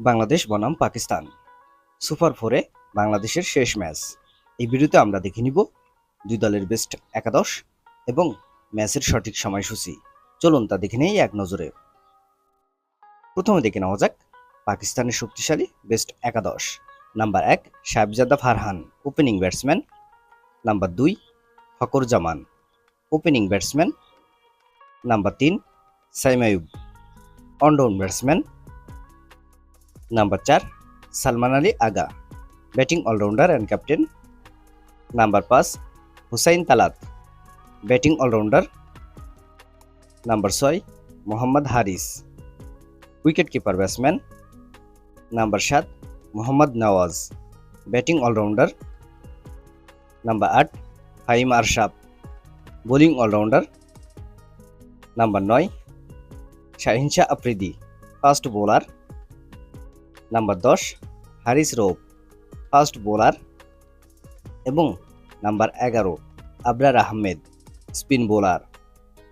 বাংলাদেশ বনাম পাকিস্তান। সুপার ফোরে বাংলাদেশের শেষ ম্যাচ। এই ভিডিওতে আমরা দেখে নিব দুই দলের বেস্ট একাদশ এবং ম্যাচের সঠিক সময়সূচি। চলুন তা দেখে নেই এক নজরে। প্রথমে দেখে নেওয়া যাক পাকিস্তানের শক্তিশালী বেস্ট একাদশ। নাম্বার এক, Sahibzada Farhan, opening batsman. Number দুই Fakhar Zaman, opening batsman. Number তিন Saim Ayub one down batsman. Number চার, Salman Ali Agha, batting allrounder and captain number পাঁচ, Hussain Talat, batting allrounder. Number ছয়, Mohammad Haris wicket keeper batsman number সাত, Mohammad Nawaz, batting allrounder. Number আট, ফাহিম আরশাব bowling allrounder. Number নয়, Shaheen Shah Afridi fast bowler number দশ, Haris Rauf, fast bowler, এবং number এগারো, Abrar Ahmed, spin bowler.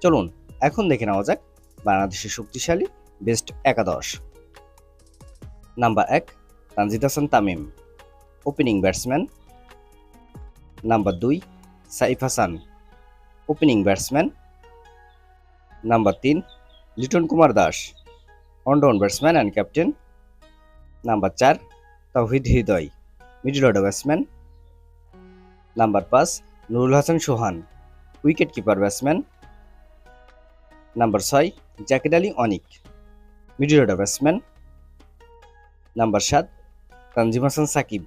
চলুন, এখন দেখে নেওয়া যাক বাংলাদেশের শক্তিশালী, বেস্ট একাদশ। নাম্বার এক, Tanzid Hasan Tamim, opening batsman. Number দুই, Saif Hasan, opening batsman. Number তিন, Liton Kumar Das, one down batsman and captain number চার Towhid Hridoy middle order batsman number পাঁচ, Nurul Hasan Sohan wicket keeper batsman number ছয়, Jaker Ali Anik middle order batsman number সাত, Tanzim Hasan Sakib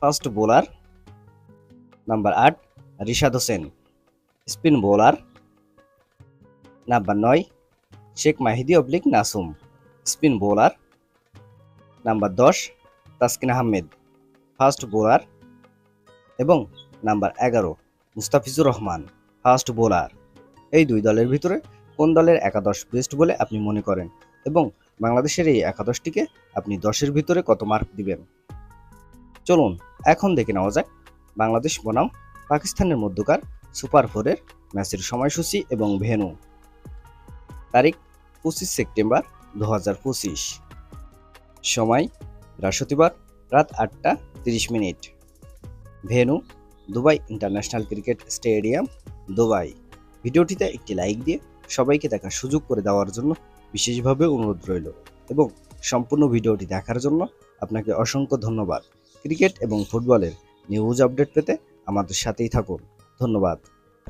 fast bowler number আট, Rishad Hossain spin bowler number নয়, শেখ মাহিদি অবলিক Nasum spin bowler number দশ, Taskin Ahmed fast bowler, এবং number এগারো, Mustafizur Rahman fast bowler. এই দুই দলের ভিতরে কোন দলের একাদশ বেস্ট বলে আপনি মনে করেন? এবং বাংলাদেশের এই একাদশটিকে আপনি দশের ভিতরে কত মার্ক দিবেন? চলুন, এখন দেখে নেওয়া যাক বাংলাদেশ বনাম পাকিস্তানের মধ্যকার সুপার ফোরের ম্যাচের সময়সূচি এবং ভেনু তারিখ পঁচিশ সেপ্টেম্বর দু হাজার পঁচিশ। সময় বৃহস্পতিবার রাত আটটা তিরিশ minute. Venue, Dubai international cricket stadium, Dubai. ভিডিওটিতে একটি লাইক দিয়ে সবাইকে দেখার সুযোগ করে দেওয়ার জন্য বিশেষভাবে অনুরোধ রইল এবং সম্পূর্ণ ভিডিওটি দেখার জন্য আপনাকে অসংখ্য ধন্যবাদ। ক্রিকেট এবং ফুটবলের নিউজ আপডেট পেতে আমাদের সাথেই থাকুন। ধন্যবাদ।